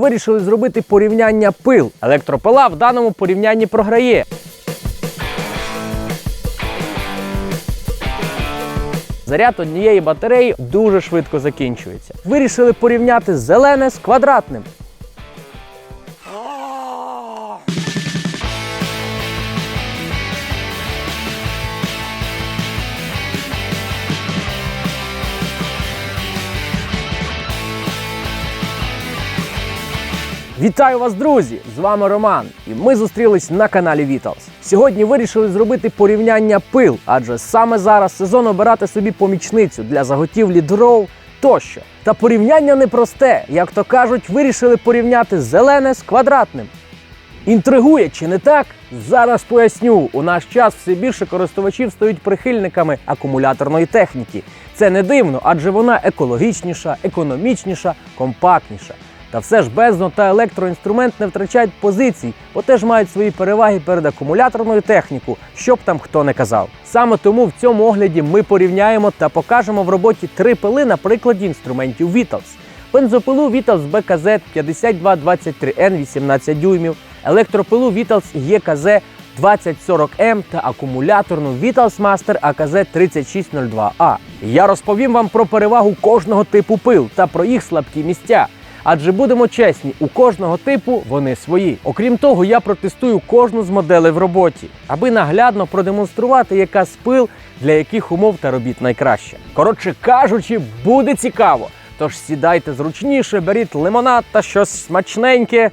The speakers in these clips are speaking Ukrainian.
Вирішили зробити порівняння пил. Електропила в даному порівнянні програє. Заряд однієї батареї дуже швидко закінчується. Вирішили порівняти зелене з квадратним. Вітаю вас, друзі! З вами Роман, і ми зустрілись на каналі Vitals. Сьогодні вирішили зробити порівняння пил, адже саме зараз сезон обирати собі помічницю для заготівлі дров тощо. Та порівняння непросте, як то кажуть, вирішили порівняти зелене з квадратним. Інтригує чи не так? Зараз поясню. У наш час все більше користувачів стають прихильниками акумуляторної техніки. Це не дивно, адже вона екологічніша, економічніша, компактніша. Та все ж бездно та електроінструмент не втрачають позицій, бо теж мають свої переваги перед акумуляторною технікою, що б там хто не казав. Саме тому в цьому огляді ми порівняємо та покажемо в роботі три пили на прикладі інструментів Vitals. Бензопилу Vitals BKZ 5223N 18 дюймів, електропилу Vitals EKZ 2040M та акумуляторну Vitals Master AKZ 3602A. Я розповім вам про перевагу кожного типу пил та про їх слабкі місця. Адже будемо чесні, у кожного типу вони свої. Окрім того, я протестую кожну з моделей в роботі, аби наглядно продемонструвати, яка з пил для яких умов та робіт найкраще. Коротше кажучи, буде цікаво. Тож сідайте зручніше, беріть лимонад та щось смачненьке.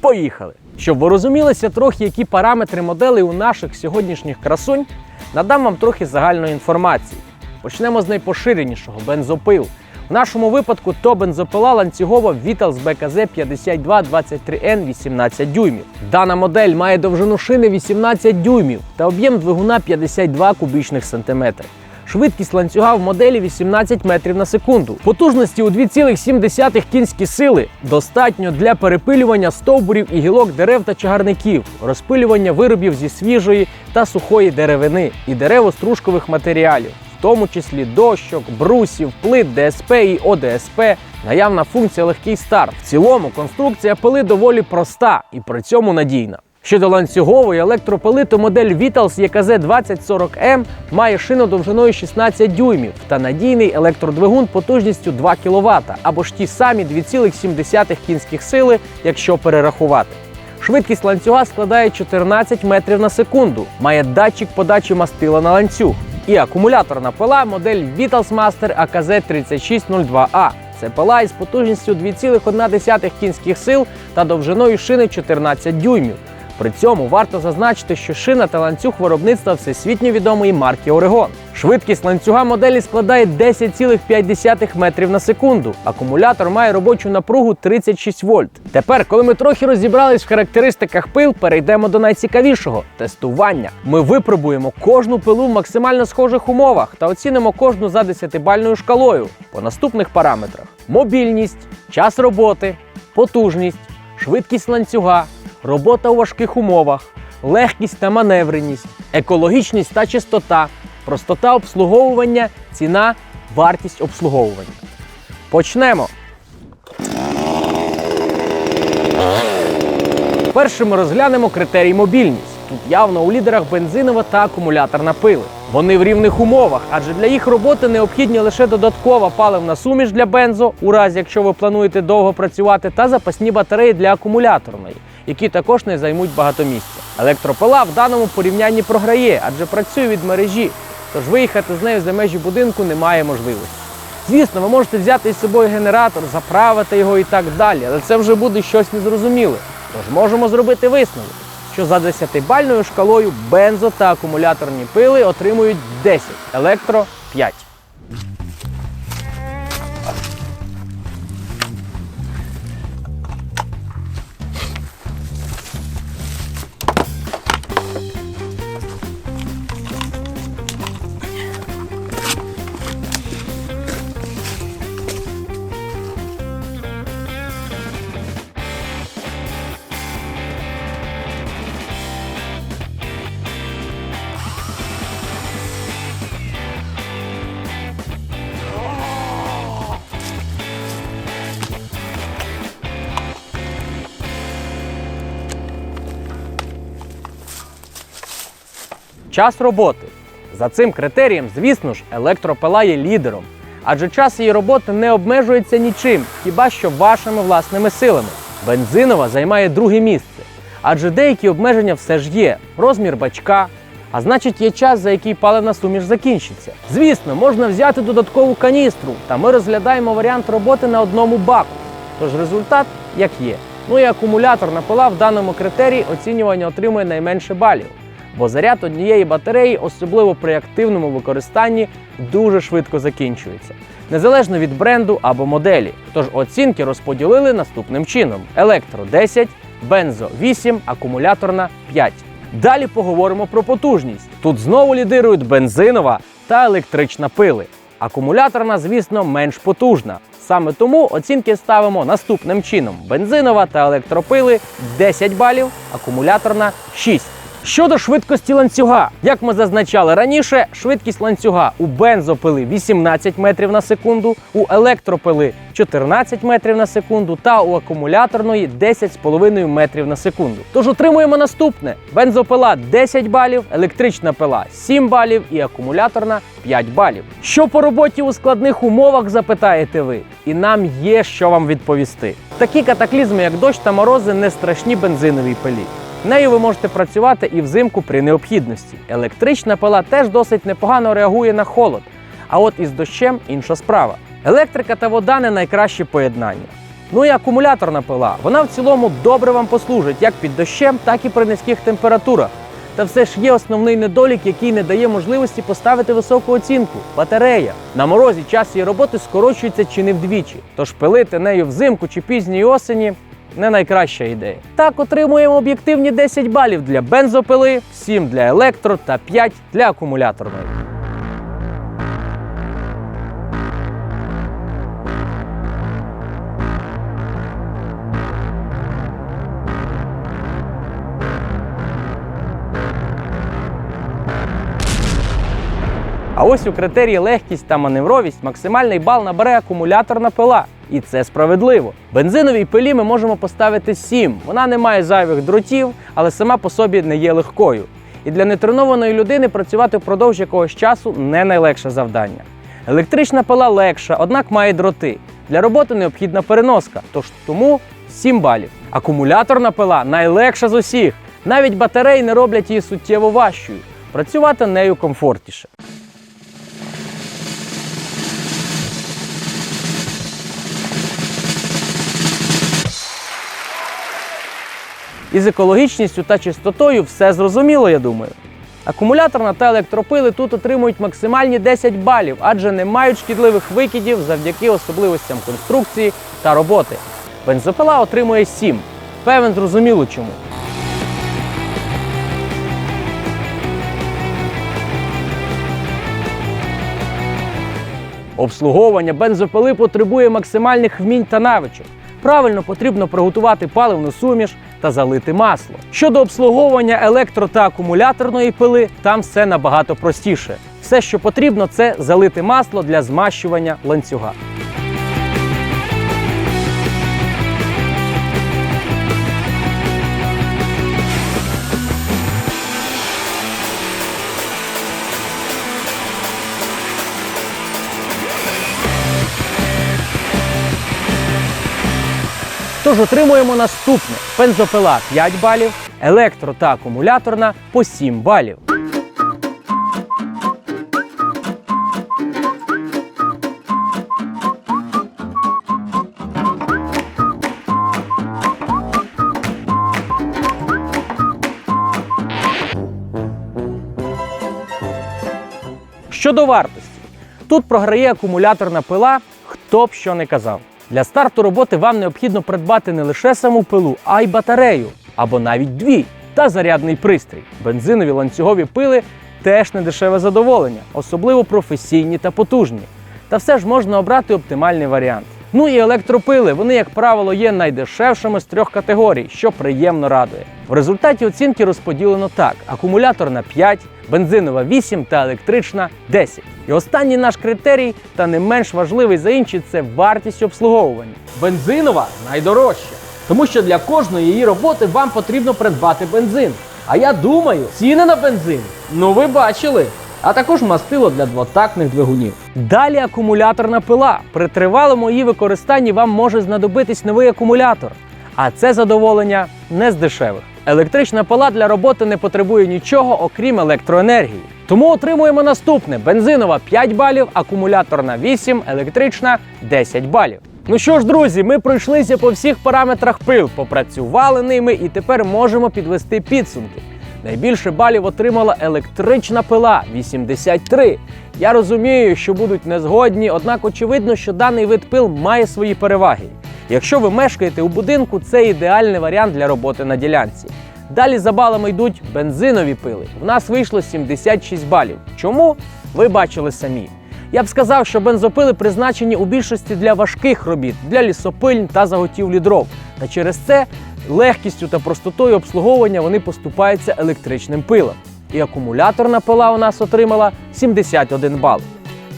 Поїхали! Щоб ви розумілися трохи, які параметри моделей у наших сьогоднішніх красунь, надам вам трохи загальної інформації. Почнемо з найпоширенішого бензопил. В нашому випадку то бензопила ланцюгова Vitals BKZ 5223N 18 дюймів. Дана модель має довжину шини 18 дюймів та об'єм двигуна 52 кубічних сантиметри. Швидкість ланцюга в моделі 18 метрів на секунду. Потужності у 2,7 кінські сили достатньо для перепилювання стовбурів і гілок дерев та чагарників, розпилювання виробів зі свіжої та сухої деревини і деревостружкових матеріалів, в тому числі дощок, брусів, плит ДСП і ОДСП, наявна функція легкий старт. В цілому конструкція пили доволі проста і при цьому надійна. Щодо ланцюгової електропили, то модель Vitals EKZ 2040M має шину довжиною 16 дюймів та надійний електродвигун потужністю 2 кВт або ж ті самі 2,7 кінських сили, якщо перерахувати. Швидкість ланцюга складає 14 метрів на секунду, має датчик подачі мастила на ланцюг. І акумуляторна пила модель Vitals Master AKZ 3602A. Це пила із потужністю 2,1 кінських сил та довжиною шини 14 дюймів. При цьому варто зазначити, що шина та ланцюг виробництва всесвітньо відомої марки Орегон. Швидкість ланцюга моделі складає 10,5 метрів на секунду. Акумулятор має робочу напругу 36 вольт. Тепер, коли ми трохи розібрались в характеристиках пил, перейдемо до найцікавішого тестування. Ми випробуємо кожну пилу в максимально схожих умовах та оцінимо кожну за 10-бальною шкалою по наступних параметрах: мобільність, час роботи, потужність, швидкість ланцюга робота у важких умовах, легкість та маневреність, екологічність та чистота, простота обслуговування, ціна, вартість обслуговування. Почнемо. Першим ми розглянемо критерій мобільність. Тут явно у лідерах бензинова та акумуляторна пили. Вони в рівних умовах, адже для їх роботи необхідні лише додаткова паливна суміш для бензо, у разі якщо ви плануєте довго працювати, та запасні батареї для акумуляторної, які також не займуть багато місця. Електропила в даному порівнянні програє, адже працює від мережі, тож виїхати з нею за межі будинку немає можливості. Звісно, ви можете взяти із собою генератор, заправити його і так далі, але це вже буде щось незрозуміле. Тож можемо зробити висновок, що за 10-бальною шкалою бензо та акумуляторні пили отримують 10, електро 5. Час роботи. За цим критерієм, звісно ж, електропила є лідером, адже час її роботи не обмежується нічим, хіба що вашими власними силами. Бензинова займає друге місце, адже деякі обмеження все ж є: розмір бачка, а значить є час, за який паливна суміш закінчиться. Звісно, можна взяти додаткову каністру, та ми розглядаємо варіант роботи на одному баку. Тож результат як є. Ну і акумуляторна пила в даному критерії оцінювання отримує найменше балів, бо заряд однієї батареї, особливо при активному використанні, дуже швидко закінчується. Незалежно від бренду або моделі. Тож оцінки розподілили наступним чином: електро 10, бензо 8, акумуляторна 5. Далі поговоримо про потужність. Тут знову лідирують бензинова та електрична пили. Акумуляторна, звісно, менш потужна. Саме тому оцінки ставимо наступним чином: бензинова та електропили 10 балів, акумуляторна 6. Щодо швидкості ланцюга, як ми зазначали раніше, швидкість ланцюга у бензопили 18 метрів на секунду, у електропили 14 метрів на секунду та у акумуляторної 10,5 метрів на секунду. Тож отримуємо наступне: бензопила 10 балів, електрична пила 7 балів і акумуляторна 5 балів. Що по роботі у складних умовах, запитаєте ви? І нам є що вам відповісти. Такі катаклізми, як дощ та морози, не страшні бензиновій пилі. Нею ви можете працювати і взимку при необхідності. Електрична пила теж досить непогано реагує на холод. А от із дощем інша справа. Електрика та вода не найкраще поєднання. Ну і акумуляторна пила. Вона в цілому добре вам послужить як під дощем, так і при низьких температурах. Та все ж є основний недолік, який не дає можливості поставити високу оцінку батарея. На морозі час її роботи скорочується чи не вдвічі. Тож пилити нею взимку чи пізньої осені не найкраща ідея. Так отримуємо об'єктивні 10 балів для бензопили, 7 для електро та 5 для акумуляторної. А ось у критерії легкість та маневровість максимальний бал набере акумуляторна пила. І це справедливо. Бензиновій пилі ми можемо поставити 7. Вона не має зайвих дротів, але сама по собі не є легкою. І для нетренованої людини працювати впродовж якогось часу не найлегше завдання. Електрична пила легша, однак має дроти. Для роботи необхідна переноска, тож тому 7 балів. Акумуляторна пила найлегша з усіх. Навіть батареї не роблять її суттєво важчою. Працювати нею комфортніше. Із екологічністю та чистотою все зрозуміло, я думаю. Акумуляторна та електропили тут отримують максимальні 10 балів, адже не мають шкідливих викидів завдяки особливостям конструкції та роботи. Бензопила отримує 7. Певен зрозуміло чому. Обслуговування бензопили потребує максимальних вмінь та навичок. Правильно потрібно приготувати паливну суміш та залити масло. Щодо обслуговування електро та акумуляторної пили, там все набагато простіше. Все, що потрібно, це залити масло для змащування ланцюга. Тож отримуємо наступне: бензопила 5 балів, електро та акумуляторна по 7 балів. Щодо вартості, тут програє акумуляторна пила, хто б що не казав. Для старту роботи вам необхідно придбати не лише саму пилу, а й батарею або навіть дві та зарядний пристрій. Бензинові ланцюгові пили теж не дешеве задоволення, особливо професійні та потужні. Та все ж можна обрати оптимальний варіант. Ну і електропили, вони, як правило, є найдешевшими з трьох категорій, що приємно радує. В результаті оцінки розподілено так: акумуляторна 5, бензинова 8 та електрична 10. І останній наш критерій, та не менш важливий за інші, це вартість обслуговування. Бензинова найдорожча, тому що для кожної її роботи вам потрібно придбати бензин. А я думаю, ціни на бензин, ну ви бачили. А також мастило для двотактних двигунів. Далі акумуляторна пила. При тривалому її використанні вам може знадобитись новий акумулятор. А це задоволення не з дешевих. Електрична пила для роботи не потребує нічого, окрім електроенергії. Тому отримуємо наступне: бензинова 5 балів, акумуляторна 8, електрична 10 балів. Ну що ж, друзі, ми пройшлися по всіх параметрах пил, попрацювали ними і тепер можемо підвести підсумки. Найбільше балів отримала електрична пила 83. Я розумію, що будуть незгодні, однак очевидно, що даний вид пил має свої переваги. Якщо ви мешкаєте у будинку, це ідеальний варіант для роботи на ділянці. Далі за балами йдуть бензинові пили. В нас вийшло 76 балів. Чому? Ви бачили самі. Я б сказав, що бензопили призначені у більшості для важких робіт, для лісопильн та заготівлі дров. Та через це легкістю та простотою обслуговування вони поступаються електричним пилам. І акумуляторна пила у нас отримала 71 бал.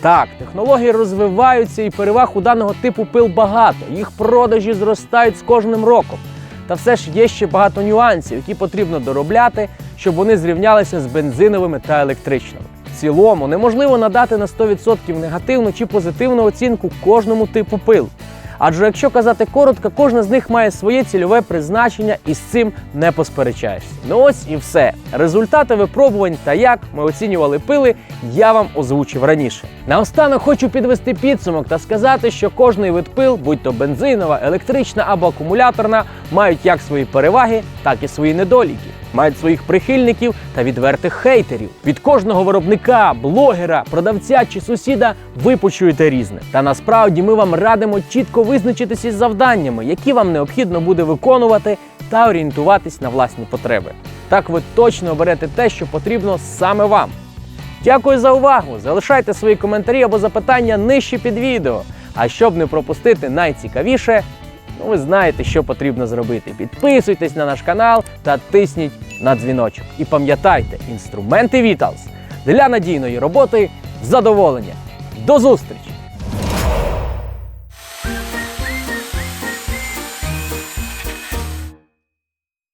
Так, технології розвиваються і переваг у даного типу пил багато. Їх продажі зростають з кожним роком. Та все ж є ще багато нюансів, які потрібно доробляти, щоб вони зрівнялися з бензиновими та електричними. В цілому неможливо надати на 100% негативну чи позитивну оцінку кожному типу пил. Адже якщо казати коротко, кожна з них має своє цільове призначення і з цим не посперечаєшся. Ну ось і все. Результати випробувань та як ми оцінювали пили, я вам озвучив раніше. Наостанок хочу підвести підсумок та сказати, що кожний вид пил, будь то бензинова, електрична або акумуляторна, мають як свої переваги, так і свої недоліки. Мають своїх прихильників та відвертих хейтерів. Від кожного виробника, блогера, продавця чи сусіда ви почуєте різне. Та насправді ми вам радимо чітко визначитися із завданнями, які вам необхідно буде виконувати, та орієнтуватись на власні потреби. Так ви точно оберете те, що потрібно саме вам. Дякую за увагу! Залишайте свої коментарі або запитання нижче під відео. А щоб не пропустити найцікавіше, ну ви знаєте, що потрібно зробити. Підписуйтесь на наш канал та тисніть на дзвіночок. І пам'ятайте, інструменти Vitals для надійної роботи задоволення. До зустрічі!